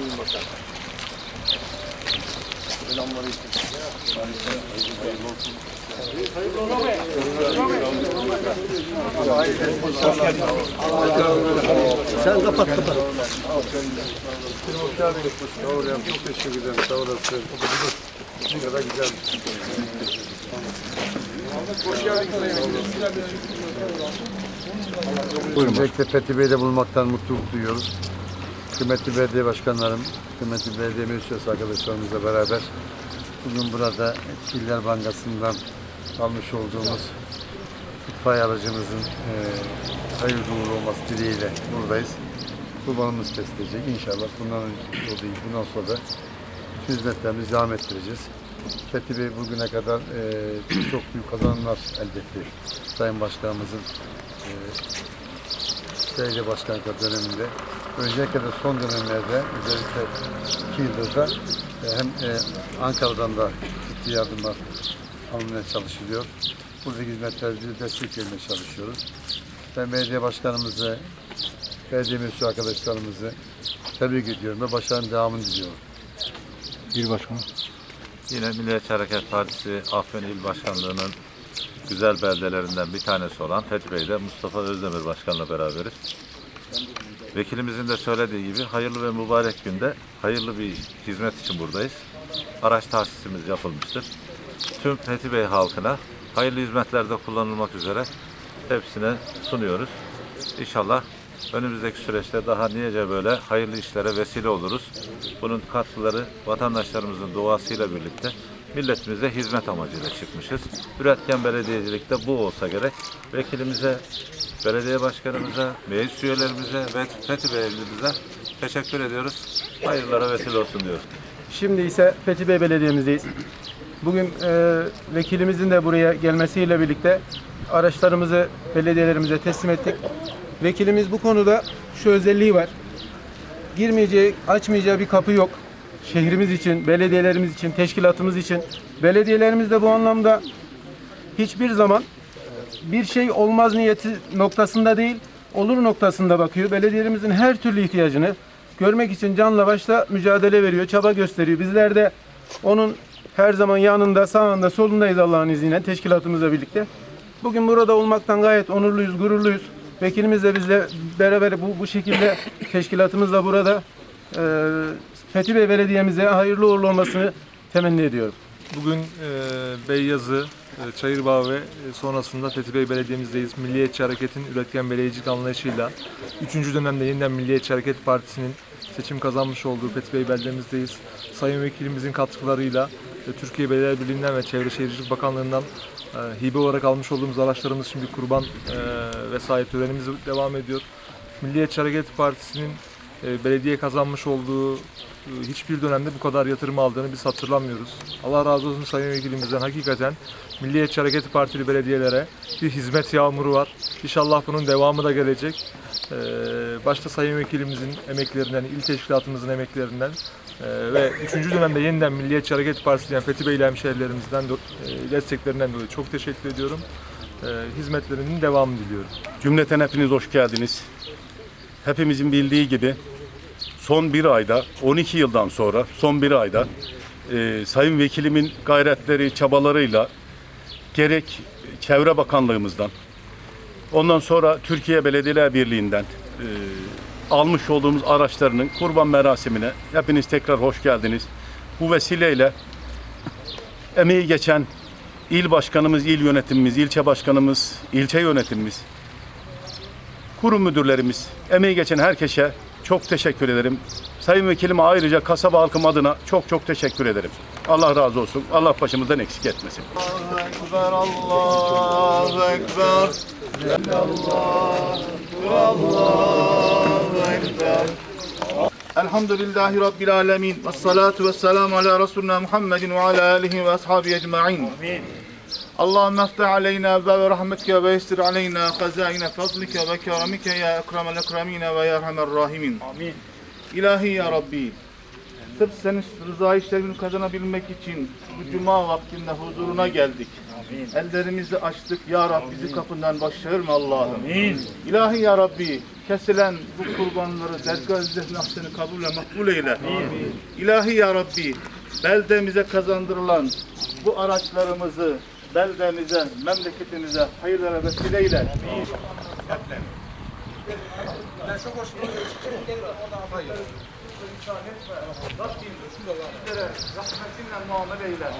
Buyurun bakalım. Hayırlı olsun. Sen kapat kapat. Sağ olun. Çok teşekkür ederim. Sağ olasın. Ne kadar güzel. Hoş geldiniz. Buyurun. Öncelikle Fethi Bey'de bulmaktan mutluluk duyuyoruz. Kıymetli belediye başkanlarım, kıymetli belediye meclis arkadaşlarımızla beraber bugün burada İller Bankası'ndan almış olduğumuz itfaiye aracımızın e, hayırlı uğurlu olması dileğiyle buradayız. Kurbanımız kesilecek inşallah. Bundan önce o değil, bundan sonra da hizmetlerimizi devam ettireceğiz. Fethi Bey bugüne kadar e, çok büyük kazanımlar elde etti. Sayın Başkanımızın e, belediye başkanlık döneminde. Özellikle de son dönemlerde özellikle iki yıldır da e, hem e, Ankara'dan da ciddi yardımlar alınmaya çalışılıyor. Buradaki hizmetlerimize destek vermeye çalışıyoruz. Ben belediye başkanımızı, belediye meclisi arkadaşlarımızı tebrik ediyorum ve başarının devamını diliyorum. Bir başkanım. Yine Milliyetçi Hareket Partisi Afyon İl Başkanlığı'nın güzel beldelerinden bir tanesi olan Fethi Bey'de Mustafa Özdemir Başkan'la beraberiz. Vekilimizin de söylediği gibi hayırlı ve mübarek günde hayırlı bir hizmet için buradayız. Araç tahsisimiz yapılmıştır. Tüm Fethi halkına hayırlı hizmetlerde kullanılmak üzere hepsine sunuyoruz. İnşallah önümüzdeki süreçte daha niyece böyle hayırlı işlere vesile oluruz. Bunun katkıları vatandaşlarımızın duasıyla birlikte milletimize hizmet amacıyla çıkmışız. Üretken belediyecilikte bu olsa gerek. Vekilimize, belediye başkanımıza, meclis üyelerimize ve Fethi Bey'imize teşekkür ediyoruz. Hayırlara vesile olsun diyoruz. Şimdi ise Fethi Bey Belediye'mizdeyiz. Bugün e, vekilimizin de buraya gelmesiyle birlikte araçlarımızı belediyelerimize teslim ettik. Vekilimiz bu konuda şu özelliği var. Girmeyeceği, açmayacağı bir kapı yok. Şehrimiz için, belediyelerimiz için, teşkilatımız için. Belediyelerimiz de bu anlamda hiçbir zaman bir şey olmaz niyeti noktasında değil, olur noktasında bakıyor. Belediyelerimizin her türlü ihtiyacını görmek için canla başla mücadele veriyor, çaba gösteriyor. Bizler de onun her zaman yanında, sağında, solundayız Allah'ın izniyle teşkilatımızla birlikte. Bugün burada olmaktan gayet onurluyuz, gururluyuz. Vekilimiz de bizle beraber bu, bu şekilde teşkilatımızla burada e, Fethi Bey Belediye'mize hayırlı uğurlu olmasını temenni ediyorum. Bugün e, Beyyazı, e, Çayırbağ ve e, sonrasında Fethi Bey Belediye'mizdeyiz. Milliyetçi Hareket'in üretken belediyecilik anlayışıyla 3. dönemde yeniden Milliyetçi Hareket Partisi'nin seçim kazanmış olduğu Fethi Bey Belediye'mizdeyiz. Sayın Vekilimizin katkılarıyla e, Türkiye Belediye Birliği'nden ve Çevre Şehircilik Bakanlığı'ndan e, hibe olarak almış olduğumuz araçlarımız bir kurban e, vesaire törenimiz devam ediyor. Milliyetçi Hareket Partisi'nin belediye kazanmış olduğu e, hiçbir dönemde bu kadar yatırım aldığını biz hatırlamıyoruz. Allah razı olsun Sayın Vekilimizden. Hakikaten Milliyetçi Hareket Partili belediyelere bir hizmet yağmuru var. İnşallah bunun devamı da gelecek. E, Başta Sayın Vekilimizin emeklerinden, il teşkilatımızın emeklerinden e, ve 3. dönemde yeniden Milliyetçi Hareket Partisi'nden Fethi Beyli hemşehrilerimizden de- e, desteklerinden dolayı çok teşekkür ediyorum. E, Hizmetlerinin devamını diliyorum. Cümleten hepiniz hoş geldiniz. Hepimizin bildiği gibi son bir ayda, 12 yıldan sonra son bir ayda e, Sayın Vekilimin gayretleri, çabalarıyla gerek Çevre Bakanlığımızdan, ondan sonra Türkiye Belediyeler Birliği'nden e, almış olduğumuz araçlarının kurban merasimine hepiniz tekrar hoş geldiniz. Bu vesileyle emeği geçen il başkanımız, il yönetimimiz, ilçe başkanımız, ilçe yönetimimiz, kurum müdürlerimiz, emeği geçen herkese çok teşekkür ederim. Sayın Vekilime ayrıca kasaba halkım adına çok çok teşekkür ederim. Allah razı olsun. Allah başımızdan eksik etmesin. Allahu Ekber. Allahu Ekber. Elhamdülillahi Rabbil alemin. Ve salatu ala Resulina Muhammedin ve ala alihi ve ashabi ecma'in. Allahümme aftah aleyna ebbe rahmetke ve yessir aleyna kazayna fazlike ve keramike ya ekremel ekremine ve ya erhamer rahimin. Amin. İlahi ya Rabbi. Sırf senin rıza işlerini kazanabilmek için bu cuma vaktinde huzuruna geldik. Amin. Ellerimizi açtık ya Rabbi bizi kapından başarma Allah'ım. Amin. İlahi ya Rabbi kesilen bu kurbanları dergah izzet nafsini kabul ve makbul eyle. Amin. İlahi ya Rabbi beldemize kazandırılan bu araçlarımızı beldemize, memleketimize hayırlara vesile eyle. Ben çok hoş Rabbim rahmetinle muamele eyle.